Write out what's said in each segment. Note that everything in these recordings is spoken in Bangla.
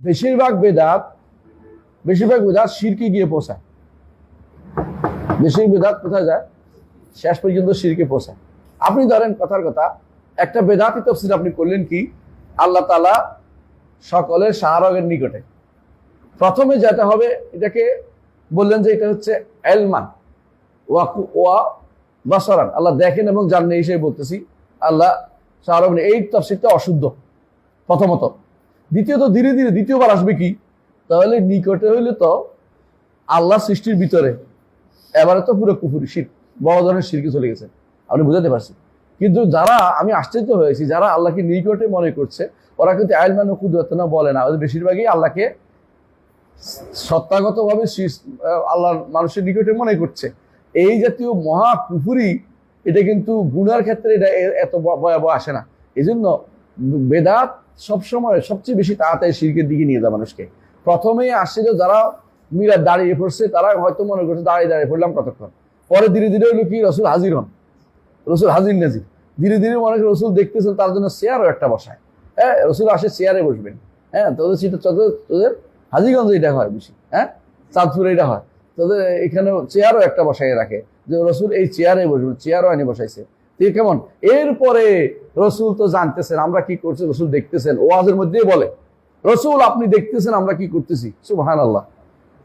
বেশিরভাগ বেদাত বেশিরভাগ বেদাত শিরকে গিয়ে পৌঁছায়। বেশির বেদাত কোথায় যায়? শেষ পর্যন্ত শিরকে পৌঁছায়। আপনি ধরেন কথার কথা, একটা বেদাতি তফসিল আপনি করলেন কি? আল্লাহ তালা সকলের সাহারগের নিকটে। প্রথমে যেতে হবে, এটাকে বললেন যে এটা হচ্ছে এলমান। ওয়াকু ওয়া বাসরান। আল্লাহ দেখেন এবং জানেন হিসেবে বলতেছি। আল্লাহ শাহরগ এই তফসিলটা অশুদ্ধ, প্রথমত। দ্বিতীয়ত ধীরে ধীরে দ্বিতীয়বার আসবে কি? তাহলে নিকটে হইলে তো আল্লাহ সৃষ্টির ভিতরে এবারে তো পুরো কুফুরি শীত বড় ধরনের শিরকে চলে গেছে। আপনি বুঝাতে পারছেন? কিন্তু যারা, আমি আশ্চর্য হয়েছি, যারা আল্লাহকে নিকটে মনে করছে, ওরা কিন্তু আইলমান কুদরত না বলে না। ওদের বেশিরভাগই আল্লাহকে সত্তাগতভাবে আল্লাহর মানুষের নিকটে মনে করছে। এই জাতীয় মহা কুফুরি, এটা কিন্তু গুনার ক্ষেত্রে এটা এত ভয়াবহ আসে না। এই জন্য বেদাত সবসময় সবচেয়ে বেশি তাড়াতাড়ি শিরকের দিকে নিয়ে যায় মানুষকে। প্রথমে আসছে যে যারা মিরা দাঁড়িয়ে পড়ছে, তারা হয়তো মনে করছে দাঁড়িয়ে দাঁড়িয়ে পড়লাম কতক্ষণ? পরে ধীরে ধীরে হলো কি, রসুল হাজির হন। রসুল হাজির নাজির। ধীরে ধীরে মনে করে রসুল দেখতেছেন তার জন্য চেয়ারও একটা বসায়। হ্যাঁ রসুল আসে চেয়ারে বসবেন। হ্যাঁ তোদের সেটা, তোদের তোদের হাজিগঞ্জে এটা হয় বেশি। হ্যাঁ চাঁদপুরে এটা হয়। তোদের এখানে চেয়ারও একটা বসাই রাখে। যে রসুল এই চেয়ারে বসবেন, চেয়ারও আনি বসাইছে। কেমন? এরপরে রসুল তো জানতেছেন, আমরা কি করছি? রসুল দেখতেছেন, ওয়াজের মধ্যেই বলে, রসুল, আপনি দেখতেছেন, আমরা কি করতেছি? সুবহান আল্লাহ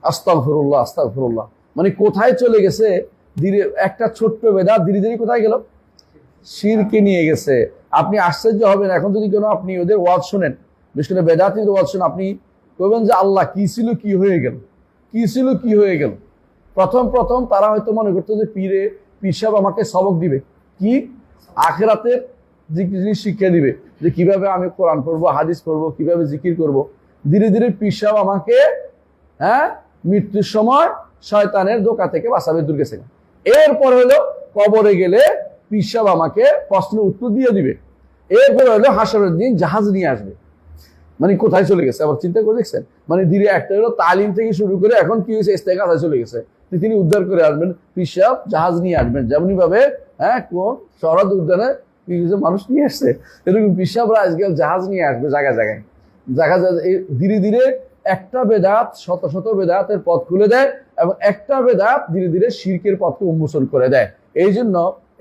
আস্তাগফিরুল্লাহ আস্তাগফিরুল্লাহ। মানে কোথায় চলে গেছে? ধীরে, একটা ছোট্ট বেদা ধীরে ধীরে কোথায় গেল? শিরকে নিয়ে গেছে। আপনি আশ্চর্য হবেন, এখন যদি কোনো আপনি ওদের ওয়াজ শোনেন, বিশেষ করে বেদাতির ওয়াজ শোনেন আপনি বলবেন যে, আল্লাহ, কি ছিল, কি হয়ে গেল? কি ছিল, কি হয়ে গেল? প্রথম প্রথম তারা হয়তো মনে করতো যে, পীরে সাহেব আমাকে সবক দিবে। কি আখেরাতের জিনিস শিক্ষা দিবে? যে কীভাবে আমি কোরআন পড়ব, হাদিস পড়ব, কীভাবে জিকির করব। ধীরে ধীরে পীর সাহেব আমাকে হ্যাঁ মৃত্যুর সময় শয়তানের দোকা থেকে বাঁচাবে দুর্গে থেকে এরপর হলো কবরে গেলে পীর সাহেব আমাকে প্রশ্নের উত্তর দিয়ে দিবে। এরপর হলো হাসরের দিন জাহাজ নিয়ে আসবে। মানে কোথায় চলে গেছে? আবার চিন্তা করে দেখছেন? মানে ধীরে একটা হলো তালিম থেকে শুরু করে এখন কি হয়েছে? ইস্তেকাথায় চলে গেছে। তিনি উদ্ধার করে আসবেন, পিসাব জাহাজ নিয়ে আসবেন। যেমনি ভাবে হ্যাঁ কোন শরৎ উদ্যানে কি হয়েছে মানুষ নিয়ে আসছে। এরকম পিসাবরা আজকাল জাহাজ নিয়ে আসবে জায়গায় জায়গায়। জায়গা এই ধীরে ধীরে একটা বেদাত, শত শত বেদাতের পথ খুলে দেয় এবং একটা বেদাত ধীরে ধীরে শিরকের পথকে উন্মোচন করে দেয়। এই জন্য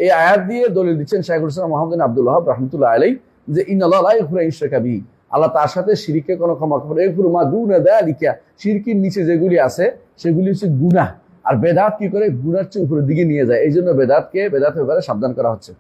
এই আয়াত দিয়ে দলিল দিচ্ছেন শাহুল ইসলাম মোহাম্মদ আব্দুল হাব রহমতুল্লাহ আলাই যে ইন ইনাল্লাহ ইশরাকাবি আল্লাহ তার সাথে শিরিককে কোনো ক্ষমা করবে এগুলো মা দুনা দেয়া লিখা শিরকির নিচে যেগুলি আছে, সেগুলি হচ্ছে গুনাহ। আর বেদাত কি করে গুনার চেয়ে উপরের দিকে নিয়ে যায়? এই জন্য বেদাতকে, বেদাতের ব্যাপারে সাবধান করা হচ্ছে।